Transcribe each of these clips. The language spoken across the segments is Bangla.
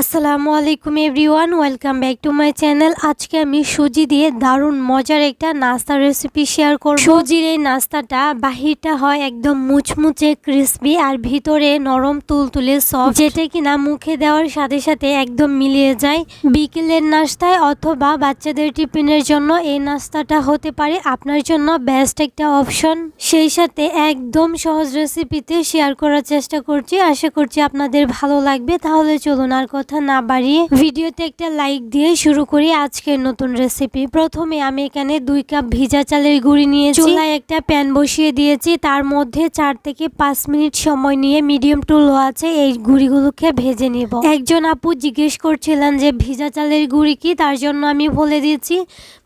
আসসালামু আলাইকুম everyone, welcome back to my channel. আজকে আমি সুজি দিয়ে দারুণ মজার একটা নাস্তার রেসিপি শেয়ার করব। সুজির এই নাস্তাটা বাহিরটা হয় একদম মুচমুচে ক্রিসপি আর ভিতরে নরম তুলতুলে সফট যেটা কিনা মুখে দেওয়ার সাথে সাথে একদম মিলিয়ে যায়। বিকেলের নাস্তায় অথবা বাচ্চাদের টিফিনের জন্য এই নাস্তাটা হতে পারে আপনার জন্য বেস্ট একটা অপশন সেই সাথে একদম সহজ রেসিপিতে শেয়ার করার চেষ্টা করছি। আশা করছি আপনাদের ভালো লাগবে। তাহলে চলুন আর কথা না বাড়িয়ে ভিডিওতে একটা লাইক দিয়ে শুরু করি আজকের নতুন রেসিপি প্রথমে আমি এখানে দুই কাপ ভিজা চালের গুঁড়ি নিয়ে চুলায় একটা প্যান বসিয়ে দিয়েছি। তার মধ্যে চার থেকে পাঁচ মিনিট সময় নিয়ে মিডিয়াম টু লো আছে এই গুঁড়িগুলোকে ভেজে নিব। একজন আপু জিজ্ঞেস করছিলেন যে, ভিজা চালের গুঁড়ি কি? তার জন্য আমি বলে দিয়েছি,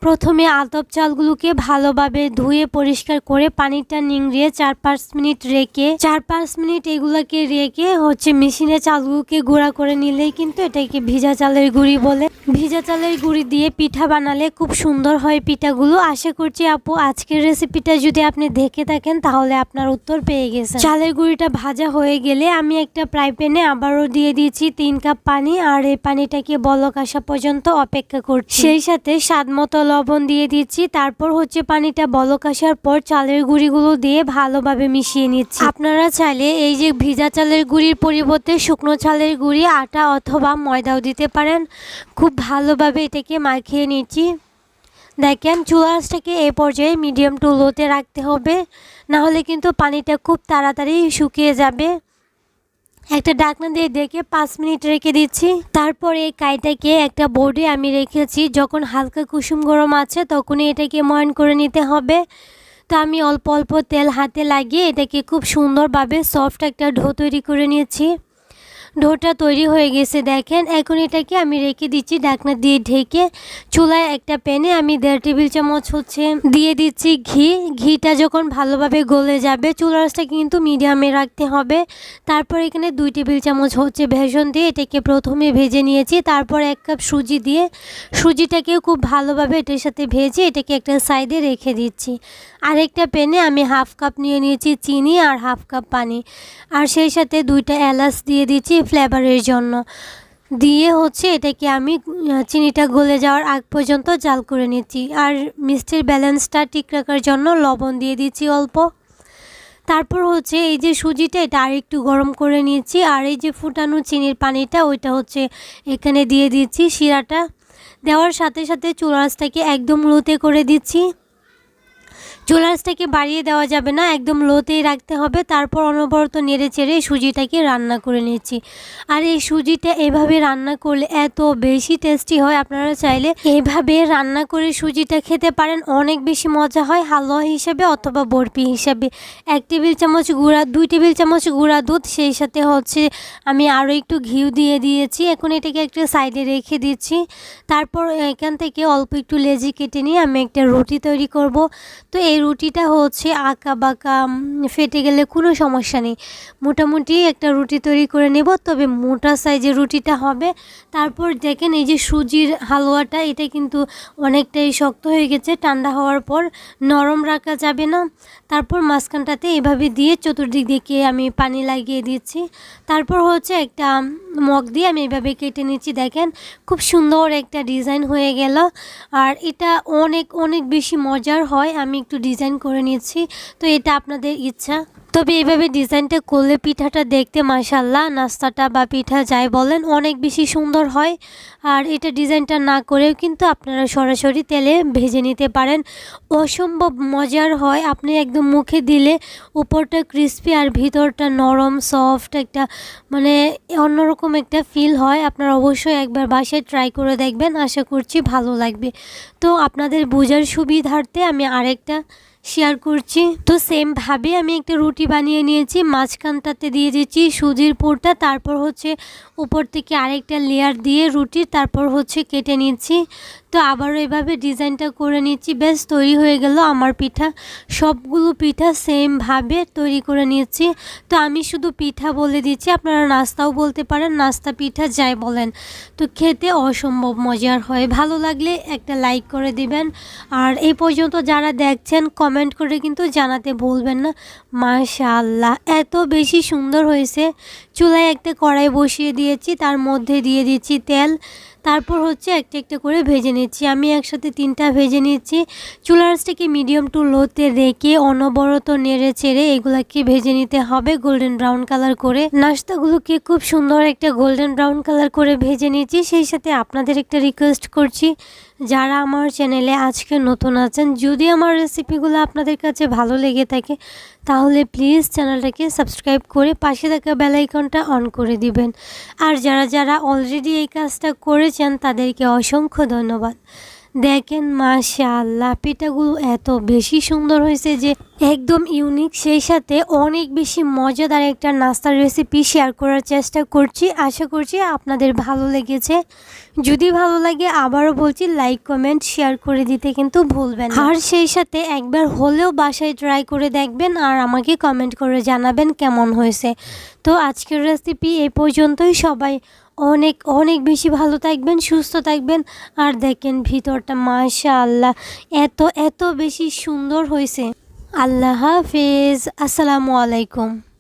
প্রথমে আতপ চালগুলোকে ভালোভাবে ধুয়ে পরিষ্কার করে পানিটা নিংড়িয়ে চার পাঁচ মিনিট রেখে, চার পাঁচ মিনিট এগুলোকে রেখে হচ্ছে মেশিনে চালগুলোকে গুঁড়া করে নিলেই কিন্তু এটাকে ভিজা চালের গুঁড়ি বলে। ভিজা চালের গুঁড়ি দিয়ে পিঠা বানালে খুব সুন্দর হয় পিঠাগুলো। আশা করছি আপু, আজকের রেসিপিটা যদি আপনি দেখে থাকেন, তাহলে আপনার উত্তর পেয়ে গেছে চালের গুঁড়িটা ভাজা হয়ে গেলে আমি একটা ফ্রাই প্যানে আবারও দিয়ে দিয়েছি তিন কাপ পানি, আর এই পানিটাকে বলক আসা পর্যন্ত অপেক্ষা করছি। সেই সাথে স্বাদ মতো লবণ দিয়ে দিচ্ছি, তারপর হচ্ছে পানিটা বলক আসার পর চালের গুঁড়িগুলো দিয়ে ভালোভাবে মিশিয়ে নিচ্ছি। আপনারা চাইলে এই যে ভিজা চালের গুঁড়ির পরিবর্তে শুকনো চালের গুঁড়ি, আটা অথবা ময়দাও দিতে পারেন। খুব ভালোভাবে এটাকে মাখিয়ে নিচ্ছি। দেখেন চুলাসটাকে এই পর্যায়ে মিডিয়াম টু লোতে রাখতে হবে। না হলে কিন্তু পানিটা খুব তাড়াতাড়ি শুকিয়ে যাবে। একটা ডাকনা দিয়ে ডেকে পাঁচ মিনিট রেখে দিচ্ছি। তারপর এই কাইটাকে একটা বোর্ডে আমি রেখেছি। যখন হালকা কুসুম গরম আছে, তখনই এটাকে ময়ন করে নিতে হবে। তো আমি অল্প অল্প তেল হাতে লাগিয়ে এটাকে খুব সুন্দরভাবে সফট একটা ঢো তৈরি করে নিয়েছি। ডোটা তৈরি হয়ে গেছে, দেখেন। এখন এটাকে আমি রেখে দিচ্ছি, ঢাকনা দিয়ে ঢেকে। চুলায় একটা প্যানে আমি দেড় টেবিল চামচ হচ্ছে দিয়ে দিচ্ছি ঘি। ঘিটা যখন ভালোভাবে গলে যাবে চুলারসটা কিন্তু মিডিয়ামে রাখতে হবে। তারপর এখানে দুই টেবিল চামচ হচ্ছে ভেষণ দিয়ে এটাকে প্রথমে ভেজে নিয়েছি। তারপর এক কাপ সুজি দিয়ে সুজিটাকেও খুব ভালোভাবে এটার সাথে ভেজে এটাকে একটা সাইডে রেখে দিচ্ছি। আরেকটা প্যানে আমি হাফ কাপ নিয়ে নিয়েছি চিনি আর হাফ কাপ পানি। আর সেই সাথে দুইটা এলাচ দিয়ে দিচ্ছি ফ্লেভারের জন্য। দিয়ে হচ্ছে এটাকে আমি চিনিটা গলে যাওয়ার আগ পর্যন্ত জাল করে নিচ্ছি। আর মিষ্টির ব্যালেন্সটা ঠিক রাখার জন্য লবণ দিয়ে দিচ্ছি অল্প। তারপর হচ্ছে এই যে সুজিটা, এটা আর একটু গরম করে নিয়েছি আর এই যে ফুটানো চিনির পানিটা, ওইটা হচ্ছে এখানে দিয়ে দিচ্ছি শিরাটা। দেওয়ার সাথে সাথে চুলাসটাকে একদম লোতে করে দিচ্ছি। চুলাসটাকে বাড়িয়ে দেওয়া যাবে না, একদম লোতেই রাখতে হবে। তারপর অনবরত নেড়ে চেড়ে সুজিটাকে রান্না করে নিচ্ছি। আর এই সুজিটা এভাবে রান্না করলে এত বেশি টেস্টি হয়, আপনারা চাইলে এভাবে রান্না করে সুজিটা খেতে পারেন। অনেক বেশি মজা হয় হালুয়া হিসাবে অথবা বরফি হিসাবে। এক টেবিল চামচ গুঁড়া, দুই টেবিল চামচ গুঁড়া দুধ, সেই সাথে হচ্ছে আমি আরও একটু ঘিউ দিয়ে দিয়েছি। এখন এটাকে একটা সাইডে রেখে দিচ্ছি। তারপর এখান থেকে অল্প একটু লেজি কেটে নিয়ে আমি একটা রুটি তৈরি করব। তো এই রুটিটা হচ্ছে আঁকা বাঁকা ফেটে গেলে কোনো সমস্যা নেই। মোটামুটি একটা রুটি তৈরি করে নেব, তবে মোটা সাইজের রুটিটা হবে। তারপর দেখেন এই যে সুজির হালুয়াটা, এটা কিন্তু অনেকটাই শক্ত হয়ে গেছে, ঠান্ডা হওয়ার পর নরম রাখা যাবে না। তারপর মাঝখানটাতে এভাবে দিয়ে চতুর্দিক দিকে আমি পানি লাগিয়ে দিচ্ছি। তারপর হচ্ছে একটা মগ দিয়ে আমি এভাবে কেটে নিচ্ছি, দেখেন খুব সুন্দর একটা ডিজাইন হয়ে গেল। আর এটা অনেক অনেক বেশি মজার হয়, আমি একটু ডিজাইন করে নিয়েছি। তো এটা আপনাদের ইচ্ছা। তবে এইভাবে ডিজাইনটা করলে পিঠাটা দেখতে মাসাল্লাহ নাস্তাটা বা পিঠা যাই বলেন অনেক বেশি সুন্দর হয়। আর এটা ডিজাইনটা না করেও কিন্তু আপনারা সরাসরি তেলে ভেজে নিতে পারেন। অসম্ভব মজার হয়, আপনি একদম মুখে দিলে উপরটা ক্রিস্পি আর ভিতরটা নরম সফট একটা মানে অন্যরকম একটা ফিল হয়। আপনারা অবশ্যই একবার বাসায় ট্রাই করে দেখবেন, আশা করছি ভালো লাগবে। তো আপনাদের বোঝার সুবিধার্থে আমি আরেকটা শেয়ার করছি। তো সেমভাবে আমি একটা রুটি বানিয়ে নিয়েছি, মাঝখানটাতে দিয়ে দিয়েছি সুজির পুরটা, তারপর হচ্ছে উপর থেকে আরেকটা লেয়ার দিয়ে রুটির তারপর হচ্ছে কেটে নিচ্ছি। তো আবারও এভাবে ডিজাইনটা করে নিচ্ছি বেশ তৈরি হয়ে গেল আমার পিঠা। সবগুলো পিঠা সেমভাবে তৈরি করে নিচ্ছি তো আমি শুধু পিঠা বলে দিচ্ছি, আপনারা নাস্তাও বলতে পারেন, নাস্তা পিঠা যাই বলেন। তো খেতে অসম্ভব মজার হয়। ভালো লাগলে একটা লাইক করে দিবেন। আর এই পর্যন্ত যারা দেখছেন, কমেন্ট করে কিন্তু জানাতে ভুলবেন না। মাশাআল্লাহ, এত বেশি সুন্দর হয়েছে। চুলায় একটা কড়াই বসিয়ে দিয়েছি, তার মধ্যে দিয়ে দিচ্ছি তেল। তারপর হচ্ছে একটা একটা করে ভেজে নিচ্ছি। আমি একসাথে তিনটা ভেজে নিচ্ছি। চুলারসটাকে মিডিয়াম টু লোতে রেখে অনবরত নেড়ে চেড়ে এগুলাকে ভেজে নিতে হবে গোল্ডেন ব্রাউন কালার করে। নাস্তাগুলোকে খুব সুন্দর একটা গোল্ডেন ব্রাউন কালার করে ভেজে নিচ্ছি। সেই সাথে আপনাদের একটা রিকোয়েস্ট করছি। যারা আমার চ্যানেলে আজকে নতুন আছেন, যদি আমার রেসিপিগুলো আপনাদের কাছে ভালো লেগে থাকে তাহলে প্লিজ চ্যানেলটাকে সাবস্ক্রাইব করে পাশে থাকা বেলাইকনটা অন করে দিবেন। আর যারা যারা অলরেডি এই কাজটা করেছেন, তাদেরকে অসংখ্য ধন্যবাদ। দেখেন মাশাআল্লাহ, পিঠাগুলো এত বেশি সুন্দর হয়েছে যে একদম ইউনিক সেই সাথে অনেক বেশি মজাদার একটা নাস্তার রেসিপি শেয়ার করার চেষ্টা করছি। আশা করছি আপনাদের ভালো লেগেছে। যদি ভালো লাগে আবারও বলছি লাইক কমেন্ট শেয়ার করে দিতে কিন্তু ভুলবেন আর সেই সাথে একবার হলেও বাসায় ট্রাই করে দেখবেন আর আমাকে কমেন্ট করে জানাবেন কেমন হয়েছে। তো আজকের রেসিপি এই পর্যন্তই, সবাই অনেক অনেক বেশি ভালো থাকবেন, সুস্থ থাকবেন। আর দেখেন ভিতরটা মাশা আল্লাহ এত এত বেশি সুন্দর হয়েছে। আল্লাহ হাফেজ। আসসালামু আলাইকুম।